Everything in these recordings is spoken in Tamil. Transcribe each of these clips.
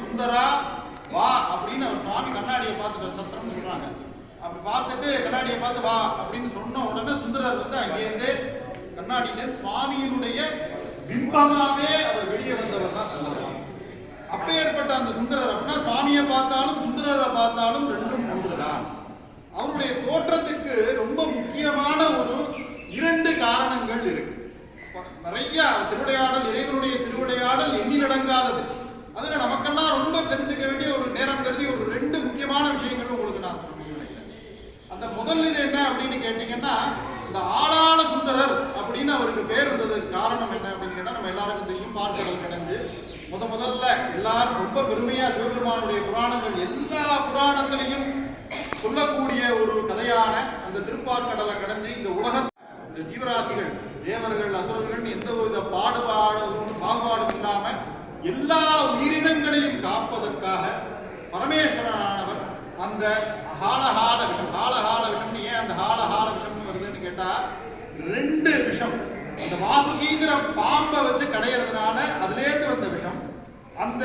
சுந்தரா வா அப்படின்னு அவர் சுவாமி கண்ணாடியை பார்த்து சத்திரம்னு சொல்றாங்க. அப்படி பார்த்துட்டு கண்ணாடியை பார்த்து வா அப்படின்னு சொன்ன உடனே சுந்தரர் வந்து அங்கேருந்து கண்ணாடியிலேருந்து சுவாமியினுடைய பிம்பமாவே அவர் வெளியே வந்தவர் தான் சுந்தரர். அப்பேற்பட்ட அந்த சுந்தரர் அப்படின்னா சுவாமியை பார்த்தாலும் சுந்தரரை பார்த்தாலும் ரெண்டும் ஒன்றுதான். அவருடைய தோற்றத்துக்கு ரொம்ப முக்கியமான ஒரு இரண்டு காரணங்கள் இருக்கு. நிறைய திருவிளையாடல் இறைவனுடைய இல்லாதது. அதுல நமக்கெல்லாம் ரொம்ப தெரிஞ்சுக்க வேண்டிய ஒரு நேரம் கருதி ஒரு ரெண்டு முக்கியமான விஷயங்கள் உங்களுக்கு நான் அந்த முதல் இது என்ன அப்படின்னு கேட்டீங்கன்னா இந்த ஆளாள சுந்தரர் அப்படின்னு அவருக்கு பேர் இருந்ததுக்கு காரணம் என்ன அப்படின்னு கேட்டா நம்ம எல்லாருக்கும் தெரியும் பார்க்கடல் கிடந்து. முத முதல்ல எல்லாரும் ரொம்ப பெருமையா சிவபெருமானுடைய புராணங்கள் எல்லா புராணங்களையும் சொல்லக்கூடிய ஒரு கதையான அந்த திருப்பார்கடலை கடந்து இந்த உலக இந்த ஜீவராசிகள் தேவர்கள் அசுரர்கள் எந்த வித பாடுபாடும் எல்லா உயிரினங்களையும் காப்பதற்காக பரமேஸ்வரனானவர் அந்த ஹாலஹால விஷம் ஹாலஹால விஷம் ஏன் அந்த ஹாலஹால விஷம் வருதுன்னு கேட்டா ரெண்டு விஷம். அந்த வாசுகீங்கிற பாம்பை வச்சு கடையிறதுனால அதுலேருந்து வந்த விஷம். அந்த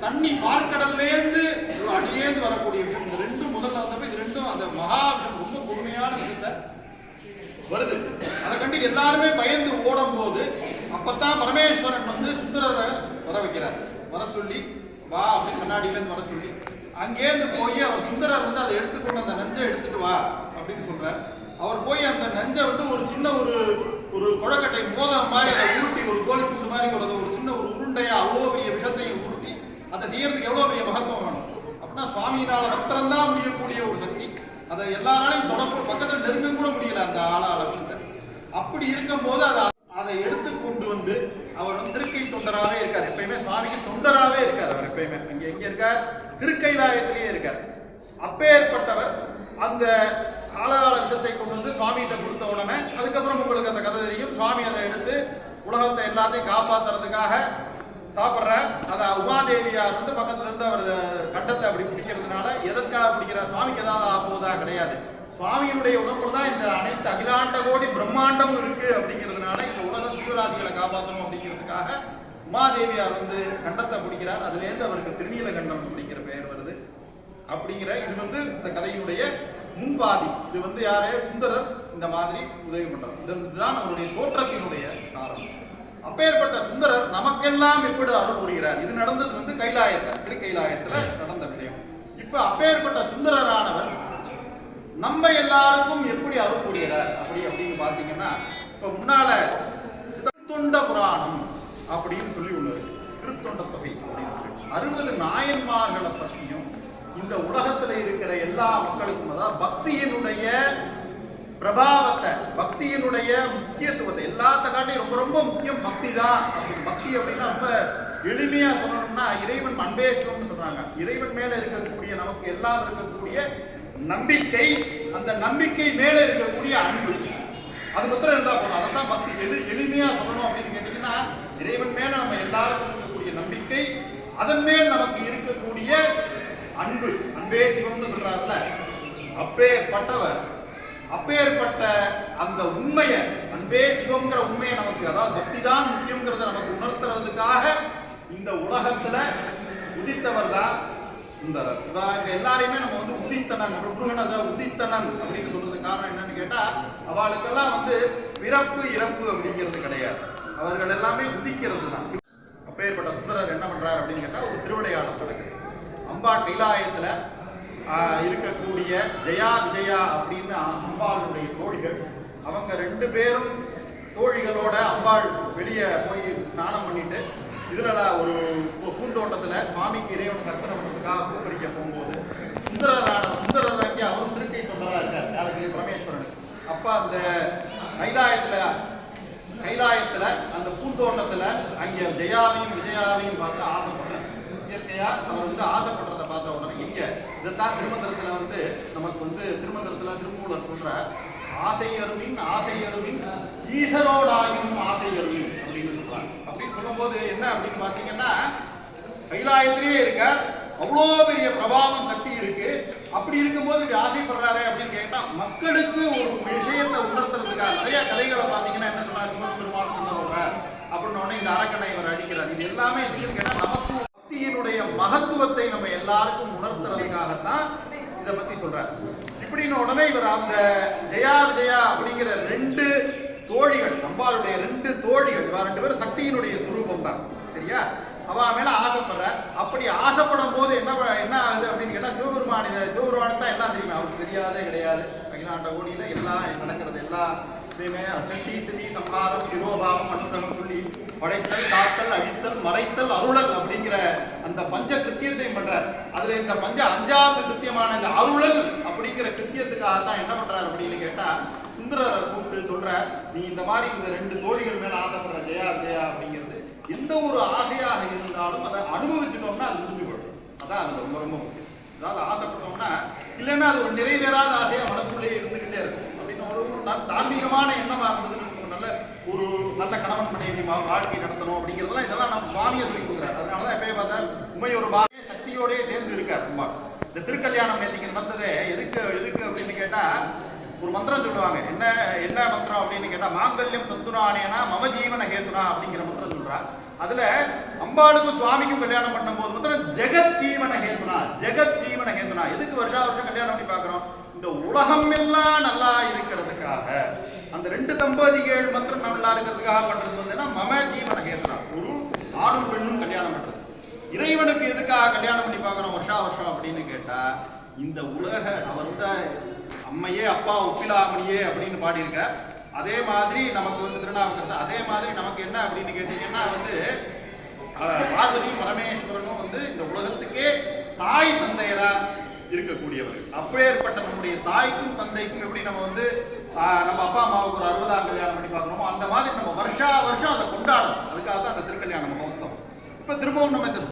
தண்ணி பார்க்கடல்லேருந்து ஒரு அடியேந்து வரக்கூடிய விஷயம் இந்த ரெண்டும் முதல்ல வந்தப்ப இது ரெண்டும் அந்த மகா விஷம் ரொம்ப கொடுமையான விஷயத்தை வருது. அதை கண்டு எல்லாருமே பயந்து ஓடும் போது அப்பத்தான் பரமேஸ்வரன் வந்து சுந்தரரை வர வைக்கிறார் வர சொல்லி வா அப்படின்னு கண்ணாடியிலேருந்து வர சொல்லி அங்கேருந்து போய் அவர் சுந்தரர் வந்து அதை எடுத்துக்கொண்டு அந்த நஞ்சை எடுத்துட்டு வா அப்படின்னு சொல்றார். அவர் போய் அந்த நஞ்சை வந்து ஒரு சின்ன ஒரு ஒரு குழக்கட்டை மோதம் மாதிரி அதை உருட்டி ஒரு கோழி குண்டு மாதிரி ஒரு ஒரு சின்ன ஒரு உருண்டையா அவ்வளோ பெரிய விஷத்தையும் உருட்டி அதை செய்யறதுக்கு எவ்வளோ பெரிய மகத்துவம் வேணும்? அப்படின்னா சுவாமியினால மாத்திரம்தான் முடியக்கூடிய ஒரு சக்தி. அதை எல்லாராலையும் தொடர்பு பக்கத்துல நெருங்க கூட முடியல அந்த ஆளா விஷத்தை. அப்படி இருக்கும்போது அதை அதை எடுத்து கொண்டு வந்து அவர் வந்து திருக்கை தொண்டராகவே இருக்கார். எப்பயுமே சுவாமிக்கு தொண்டராகவே இருக்கார் அவர் எப்பயுமே. இங்க எங்க இருக்கார்? திருக்கைலாயத்திலேயே இருக்கார். அப்பேற்பட்டவர் அந்த காலகால விஷத்தை கொண்டு வந்து சுவாமிகிட்ட கொடுத்த உடனே அதுக்கப்புறம் உங்களுக்கு அந்த கதை தெரியும். சுவாமி அதை எடுத்து உலகத்தை எல்லாத்தையும் காப்பாத்துறதுக்காக சாப்பிட்றார். அதை உமாதேவியார் வந்து பக்கத்துல இருந்து அவர் கண்டத்தை அப்படி பிடிக்கிறதுனால எதற்காக பிடிக்கிறார்? சுவாமிக்கு ஏதாவது ஆகுவதா கிடையாது. சுவாமியினுடைய உடம்புல தான் இந்த அனைத்து அகிலாண்ட கோடி பிரம்மாண்டமும் இருக்கு அப்படிங்கிறதுனால இந்த உலக ஜீவராசிகளை காப்பாற்றணும் அப்படிங்கிறதுக்காக உமாதேவியார் வந்து கண்டத்தை பிடிக்கிறார் அதுலேருந்து அவருக்கு திருநீல கண்டம் அப்படிங்கிற பெயர் வருது. அப்படிங்கிற இது வந்து இந்த கதையினுடைய முன்பாதி. இது வந்து யாரே? சுந்தரர். இந்த மாதிரி உதவி பண்றார். இது- இதுதான் அவருடைய தோற்றத்தினுடைய காரணம். அப்பேற்பட்ட சுந்தரர் நமக்கெல்லாம் எப்படி அருள் புரிகிறார்? இது நடந்தது வந்து கைலாயத்தில் திரு கைலாயத்தில் நடந்த விஷயம் இப்ப அப்பேற்பட்ட சுந்தரரானவர் நம்ம எல்லாருக்கும் எப்படி அருள் புரிகிறார்? அப்படி அப்படின்னு பார்த்தீங்கன்னா இப்ப முன்னால திருத்தொண்ட புராணம் அப்படின்னு சொல்லி உள்ளது திருத்தொண்ட தொகை அப்படின்னு அறுபது நாயன்மார்களை பற்றியும் இந்த உலகத்துல இருக்கிற எல்லா மக்களுக்கும் அதாவது பக்தியினுடைய பிரபாவத்தை பக்தியினுடைய முக்கியத்துவத்தை எல்லாத்த காட்டியும் ரொம்ப ரொம்ப முக்கியம் பக்தி தான் பக்தி அப்படின்னா ரொம்ப எளிமையா சொல்லணும்னா இறைவன் அன்பே சிவம்னு சொல்றாங்க. இறைவன் மேல இருக்கக்கூடிய நமக்கு எல்லாம் இருக்கக்கூடிய நம்பிக்கை அந்த நம்பிக்கை மேல இருக்கக்கூடிய அன்பு. அது மாத்திரம் இருந்தா போதும். அதை தான் பக்தி எளி எளிமையா சொல்லணும் அப்படின்னு கேட்டீங்கன்னா இறைவன் மேல நம்ம எல்லாருக்கும் இருக்கக்கூடிய நம்பிக்கை அதன் மேல் நமக்கு இருக்கக்கூடிய அன்பு. அன்பே சிவம்னு சொல்றாருல அப்பேற்பட்டவர். அப்பேற்பட்ட அந்த உண்மையை அன்பே சிவம்ங்கிற உண்மையை நமக்கு அதாவது பக்தி தான் முக்கியங்கிறத நமக்கு உணர்த்துறதுக்காக இந்த உலகத்துல உதித்தவர் தான் சுந்தரர் இவங்க எல்லாரையுமே நம்ம வந்து உதித்தனன் முருகனத உதித்தனன் அப்படின்னு சொல்றது காரணம் என்னன்னு கேட்டா அவளுக்கெல்லாம் வந்து பிறப்பு இறப்பு அப்படிங்கிறது கிடையாது. அவர்கள் எல்லாமே உதிக்கிறது தான் அப்பேற்பட்ட சுந்தரர் என்ன பண்றாரு அப்படின்னு கேட்டா ஒரு திருவிளையாடல் நடக்குது. அம்பா கைலாயத்துல இருக்கக்கூடிய ஜெயா விஜயா அப்படின்னு அம்பாளுடைய தோழிகள் அவங்க ரெண்டு பேரும் தோழிகளோட அம்பாள் வெளியே போய் ஸ்நானம் பண்ணிட்டு இதுல ஒரு பூந்தோட்டத்தில் பூந்தோட்டத்துல சுவாமிக்கு இறைவன் கர்த்தனை பண்ணுறதுக்காக பூ போகும்போது சுந்தரரான சுந்தரர் அங்கே அவரும் திருக்கை தொண்டரா இருக்கார் யாருக்கு பரமேஸ்வரனுக்கு அப்ப அந்த கைலாயத்துல கைலாயத்துல பூந்தோட்டத்துல அங்கே ஜெயாவையும் விஜயாவையும் பார்த்து ஆசைப்படுறேன் இயற்கையா அவர் வந்து ஆசைப்படுறத பார்த்த உடனே இங்க இதைத்தான் திருமந்திரத்துல வந்து நமக்கு வந்து திருமந்திரத்துல திருமூலர் சொல்ற ஆசை அருவின் ஆசை அருவின் ஈசரோடாயும் ஆசை அருவின் அப்படின்னு சொல்றாங்க அப்படின்னு சொல்லும்போது என்ன அப்படின்னு பாத்தீங்கன்னா கைலாயத்திலேயே இருக்க அவ்வளோ பெரிய பிரபாவம் சக்தி இருக்கு. அப்படி இருக்கும்போது இப்படி ஆசைப்படுறாரு அப்படின்னு கேட்டா மக்களுக்கு ஒரு விஷயத்தை உணர்த்துறதுக்காக நிறைய கதைகளை பார்த்தீங்கன்னா என்ன சொன்னா சிவன் பெருமாள் சொல்ல அப்படின்னு உடனே இந்த அரக்கனை இவர் அடிக்கிறார். இது எல்லாமே எதுக்குன்னு கேட்டா நமக்கு பக்தியினுடைய நம்ம எல்லாருக்கும் உணர்த்துறதுக்காகத்தான் இதை பத்தி சொல்றாரு. இப்படின்னு உடனே இவர் அந்த ஜெயா விஜயா அப்படிங்கிற ரெண்டு தோழிகள் அம்பாளுடைய ரெண்டு தோழிகள் இவா ரெண்டு பேரும் சக்தியினுடைய சுரூபம் தான். சரியா? அவ மேல ஆசைப்படுற அப்படி ஆசைப்படும் போது என்ன ப- என்ன ஆகுது அப்படின்னு கேட்டா சிவபெருமான் சிவபெருமானு தான் எல்லாம் தெரியுமா? அவருக்கு தெரியாதே கிடையாது. அகிலாண்ட கோடியில எல்லாம் நடக்கிறது எல்லாம் இதுவுமே சக்தி ஸ்திதி சம்ஹாரம் திரோபாவம் அனுசிரமம் சொல்லி படைத்தல் காத்தல் அழித்தல் மறைத்தல் அருளல் அப்படிங்கிற அந்த பஞ்ச கிருத்தியத்தையும் பண்றார். அதுல இந்த பஞ்ச அஞ்சாவது கிருத்தியமான இந்த அருளல் அப்படிங்கிற கிருத்தியத்துக்காக தான் என்ன பண்றாரு அப்படின்னு கேட்டா சுந்தரரை கூப்பிட்டு சொல்ற நீ இந்த மாதிரி இந்த ரெண்டு தோழிகள் மேல ஆசைப்படுற ஜெயா ஜெயா அப்படிங்கிறது. எந்த ஒரு ஆசையாக இருந்தாலும் அதை அனுபவிச்சுட்டோம்னா அது முடிஞ்சு போயிடும். அதான் அது ரொம்ப ரொம்ப முக்கியம். அதாவது ஆசைப்பட்டோம்னா இல்லைன்னா அது ஒரு நிறைவேறாத ஆசையா மனசுக்குள்ளேயே இருந்து இருக்கும் தார்மீகமான எண்ணமாக இருந்ததுன்னு நல்ல ஒரு நல்ல கணவன் மனைவி வாழ்க்கை நடத்தணும் அப்படிங்கிறதுலாம் இதெல்லாம் நம்ம சுவாமியை சொல்லி கொடுக்குறாரு. அதனாலதான் எப்பயும் பார்த்தா உண்மை ஒரு பாகே சக்தியோடயே சேர்ந்து இருக்கார் ரொம்ப இந்த திருக்கல்யாணம் நேற்றுக்கு நடந்ததே எதுக்கு எதுக்கு அப்படின்னு கேட்டா ஒரு மந்திரம் சொல்லுவாங்க. என்ன என்ன மந்திரம் அப்படின்னு கேட்டா மாங்கல்யம் தந்துரானேனா மம ஜீவன ஹேதுனா அப்படிங்கிற மந்திரம் சொல்றா. அதுல அம்பாளுக்கும் சுவாமிக்கும் கல்யாணம் பண்ணும்போது மந்திரம் ஜெகத் ஜீவன ஹேதுனா ஜெகத் ஜீவன ஹேதுனா எதுக்கு வருஷா வருஷம் கல்யாணம் பண்ணி பார்க்கிறோம்? இந்த உலகம் எல்லாம் நல்லா இருக்கிறதுக்காக அந்த ரெண்டு தம்பதிகள் மாத்திரம் நல்லா இருக்கிறதுக்காக பண்றது வந்து மம ஜீவன ஹேதுனா ஒரு ஆணும் பெண்ணும் கல்யாணம் பண்றது. இறைவனுக்கு எதுக்காக கல்யாணம் பண்ணி பார்க்குறோம் வருஷா வருஷம் அப்படின்னு கேட்டா இந்த உலக அவர் வந்து அம்மையே அப்பா ஒப்பிலாமணியே அப்படின்னு பாடியிருக்கார். அதே மாதிரி நமக்கு வந்து திருநாவுக்கரசு அதே மாதிரி நமக்கு என்ன அப்படின்னு கேட்டீங்கன்னா வந்து அஹ், பார்வதியும் பரமேஸ்வரனும் வந்து இந்த உலகத்துக்கே தாய் தந்தையரா இருக்கக்கூடியவர்கள். அப்பேற்பட்ட நம்முடைய தாய்க்கும் தந்தைக்கும் எப்படி நம்ம வந்து நம்ம அப்பா அம்மாவுக்கு ஒரு அறுபதாம் கல்யாணம் பண்ணி பார்க்குறோமோ அந்த மாதிரி நம்ம வருஷா வருஷம் அதை கொண்டாடணும். அதுக்காக தான் அந்த திருக்கல்யாண மகோத்சவம். இப்போ திரும்பவும் நம்ம இந்த